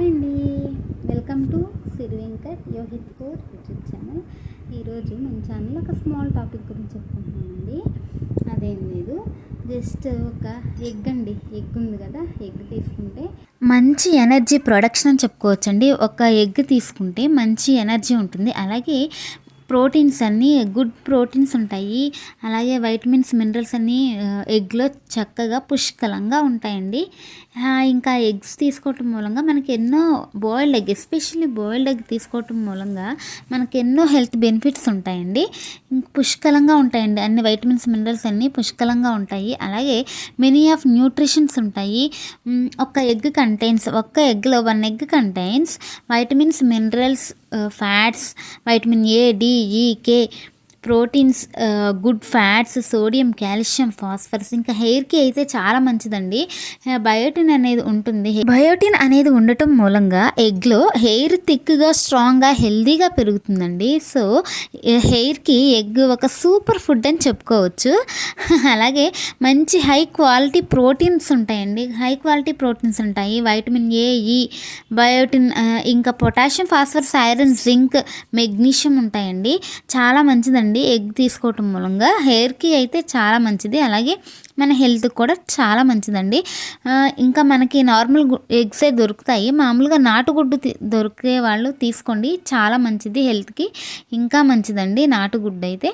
Hi అండి. Welcome to Siri Venkat Yohith పూర్ YouTube channel ఈరోజు మన ఛానల్ ఒక స్మాల్ టాపిక్ గురించి చెప్పుకుంటున్నామండి. అదేం లేదు జస్ట్ ఒక ఎగ్ అండి. ఎగ్ ఉంది కదా ఎగ్ తీసుకుంటే మంచి ఎనర్జీ ప్రొడక్షన్ అని చెప్పుకోవచ్చండి. ఒక ఎగ్ తీసుకుంటే మంచి ఎనర్జీ ఉంటుంది. అలాగే ప్రోటీన్స్ అన్నీ గుడ్ ప్రోటీన్స్ ఉంటాయి. అలాగే వైటమిన్స్ మినరల్స్ అన్నీ ఎగ్లో చక్కగా పుష్కలంగా ఉంటాయండి. ఇంకా ఎగ్స్ తీసుకోవటం మూలంగా మనకి ఎన్నో boiled egg especially boiled egg తీసుకోవటం మూలంగా మనకి ఎన్నో హెల్త్ బెనిఫిట్స్ ఉంటాయండి. పుష్కలంగా ఉంటాయండి. అన్ని వైటమిన్స్ మినరల్స్ అన్నీ పుష్కలంగా ఉంటాయి. అలాగే మెనీ ఆఫ్ న్యూట్రిషన్స్ ఉంటాయి. ఒక ఎగ్ కంటైన్స్ ఒక్క ఎగ్లో one egg contains vitamins minerals fats vitamin A D E K proteins good fats sodium calcium phosphorus ఇంకా హెయిర్కి అయితే చాలా మంచిదండి. బయోటిన్ అనేది ఉంటుంది. బయోటిన్ అనేది ఉండటం మూలంగా ఎగ్లో హెయిర్ థిక్గా స్ట్రాంగ్గా హెల్దీగా పెరుగుతుందండి. సో హెయిర్కి ఎగ్ ఒక సూపర్ ఫుడ్ అని చెప్పుకోవచ్చు. అలాగే మంచి హై క్వాలిటీ ప్రోటీన్స్ ఉంటాయండి. హై క్వాలిటీ ప్రోటీన్స్ ఉంటాయి. వైటమిన్ ఏ ఈ బయోటిన్ ఇంకా potassium phosphorus iron zinc magnesium ఉంటాయండి. చాలా మంచిదండి. అండి ఎగ్ తీసుకోవటం మూలంగా. హెయిర్కి అయితే చాలా మంచిది. అలాగే మన హెల్త్కి కూడా చాలా మంచిదండి. ఇంకా మనకి నార్మల్ ఎగ్సే దొరుకుతాయి. మామూలుగా నాటుగుడ్డు దొరికే వాళ్ళు తీసుకోండి. చాలా మంచిది హెల్త్కి ఇంకా మంచిదండి నాటుగుడ్డు అయితే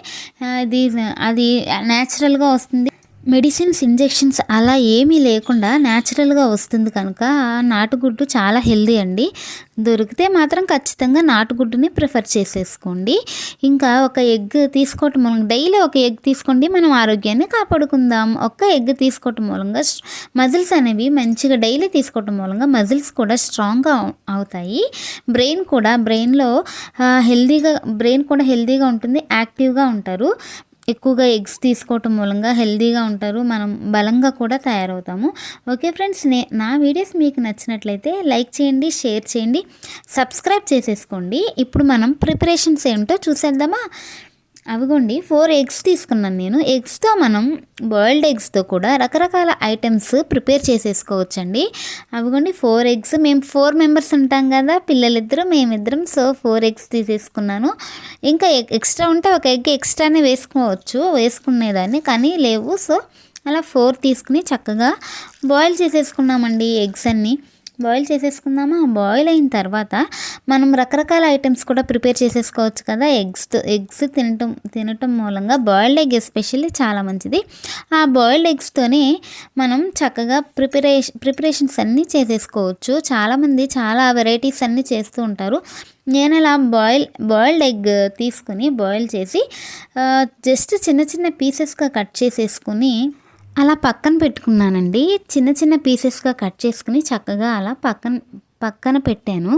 అది అది న్యాచురల్గా వస్తుంది. మెడిసిన్స్ ఇంజెక్షన్స్ అలా ఏమీ లేకుండా న్యాచురల్గా వస్తుంది కనుక నాటుగుడ్డు చాలా హెల్దీ అండి. దొరికితే మాత్రం ఖచ్చితంగా నాటుగుడ్డుని ప్రిఫర్ చేసేసుకోండి. ఇంకా ఒక ఎగ్ తీసుకోవటం మూలంగా డైలీ ఒక ఎగ్ తీసుకోండి మనం ఆరోగ్యాన్ని కాపాడుకుందాం. ఒక్క ఎగ్ తీసుకోవటం మూలంగా మజిల్స్ అనేవి మంచిగా డైలీ తీసుకోవటం మూలంగా మజిల్స్ కూడా స్ట్రాంగ్గా అవుతాయి. బ్రెయిన్ కూడా బ్రెయిన్లో హెల్దీగా బ్రెయిన్ కూడా హెల్దీగా ఉంటుంది యాక్టివ్గా ఉంటారు. ఎక్కువగా ఎగ్స్ తీసుకోవటం మూలంగా హెల్దీగా ఉంటారు. మనం బలంగా కూడా తయారవుతాము. ఓకే ఫ్రెండ్స్ నే నా వీడియోస్ మీకు నచ్చినట్లయితే లైక్ చేయండి షేర్ చేయండి సబ్స్క్రైబ్ చేసేసుకోండి. ఇప్పుడు మనం ప్రిపరేషన్స్ ఏమిటో చూసేద్దామా? అవిగోండి ఫోర్ ఎగ్స్ తీసుకున్నాను నేను. ఎగ్స్తో మనం బాయిల్డ్ ఎగ్స్తో కూడా రకరకాల ఐటమ్స్ ప్రిపేర్ చేసేసుకోవచ్చండి. అవిగోండి ఫోర్ ఎగ్స్ మేము ఫోర్ మెంబర్స్ ఉంటాం కదా పిల్లలిద్దరు మేమిద్దరం సో ఫోర్ ఎగ్స్ తీసేసుకున్నాను. ఇంకా ఎక్స్ట్రా ఉంటే ఒక ఎగ్ ఎక్స్ట్రానే వేసుకోవచ్చు వేసుకునేదాన్ని కానీ లేవు. సో అలా ఫోర్ తీసుకుని చక్కగా బాయిల్ చేసేసుకున్నామండి ఎగ్స్ అన్నీ. బాయిల్ చేసేసుకుందామా? బాయిల్ అయిన తర్వాత మనం రకరకాల ఐటమ్స్ కూడా ప్రిపేర్ చేసేసుకోవచ్చు కదా? ఎగ్స్ ఎగ్స్ తినటం తినటం మూలంగా బాయిల్డ్ ఎగ్ ఎస్పెషల్లీ చాలా మంచిది. ఆ బాయిల్డ్ ఎగ్స్తోనే మనం చక్కగా ప్రిపరేషన్ ప్రిపరేషన్స్ అన్నీ చేసేసుకోవచ్చు. చాలామంది చాలా వెరైటీస్ అన్నీ చేస్తూ ఉంటారు. నేను అలా బాయిల్ బాయిల్డ్ ఎగ్ తీసుకుని బాయిల్ చేసి జస్ట్ చిన్న చిన్న పీసెస్గా కట్ చేసేసుకుని అలా పక్కన పెట్టుకున్నానండి. చిన్న చిన్న పీసెస్గా కట్ చేసుకుని చక్కగా అలా పక్కన పక్కన పెట్టాను.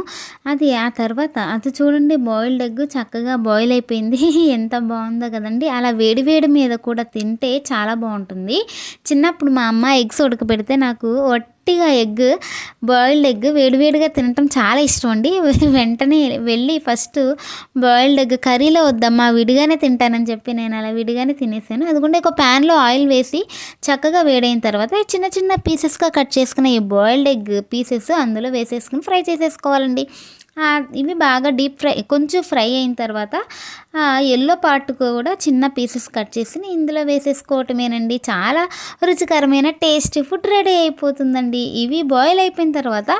అది ఆ తర్వాత అది చూడండి బాయిల్డ్ ఎగ్ చక్కగా బాయిల్ అయిపోయింది. ఎంత బాగుందో కదండి. అలా వేడి వేడి మీద కూడా తింటే చాలా బాగుంటుంది. చిన్నప్పుడు మా అమ్మ ఎగ్స్ ఉడకబెడితే నాకు ఒట్టిగా ఎగ్ బాయిల్డ్ ఎగ్ వేడివేడిగా తినటం చాలా ఇష్టం అండి. వెంటనే వెళ్ళి ఫస్ట్ బాయిల్డ్ ఎగ్ కర్రీలో వద్దమ్మా విడిగానే తింటానని చెప్పి నేను అలా విడిగానే తినేసాను. అందుకుంటే ఒక ప్యాన్లో ఆయిల్ వేసి చక్కగా వేడైన తర్వాత చిన్న చిన్న పీసెస్గా కట్ చేసుకున్న ఈ బాయిల్డ్ ఎగ్ పీసెస్ అందులో వేసేసుకుని ఫ్రై చేసేసుకోవాలండి. ఇవి బాగా డీప్ ఫ్రై కొంచెం ఫ్రై అయిన తర్వాత ఎల్లో పార్ట్ కూడా చిన్న పీసెస్ కట్ చేసి ఇందులో వేసేసుకోవటమేనండి. చాలా రుచికరమైన టేస్టీ ఫుడ్ రెడీ అయిపోతుందండి. ఇవి బాయిల్ అయిపోయిన తర్వాత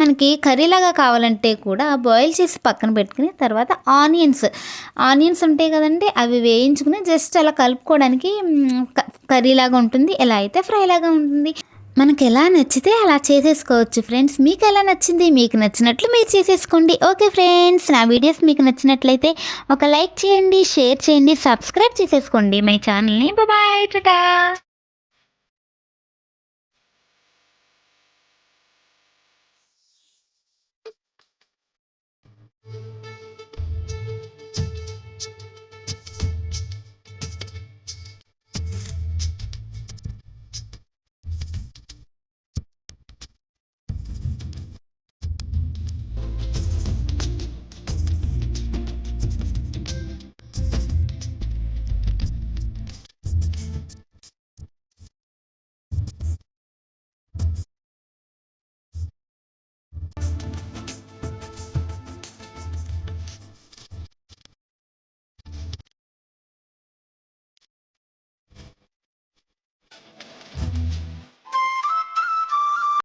మనకి కర్రీలాగా కావాలంటే కూడా బాయిల్ చేసి పక్కన పెట్టుకుని తర్వాత ఆనియన్స్ ఆనియన్స్ ఉంటాయి కదండి అవి వేయించుకుని జస్ట్ అలా కలుపుకోవడానికి కర్రీలాగా ఉంటుంది ఎలా అయితే ఫ్రైలాగా ఉంటుంది. మనకు ఎలా నచ్చితే అలా చేసేసుకోవచ్చు ఫ్రెండ్స్. మీకు ఎలా నచ్చింది మీకు నచ్చినట్లు మీరు చేసేసుకోండి. ఓకే ఫ్రెండ్స్ నా వీడియోస్ మీకు నచ్చినట్లయితే ఒక లైక్ చేయండి షేర్ చేయండి సబ్స్క్రైబ్ చేసేసుకోండి. మై ఛానల్ని. Bye tata.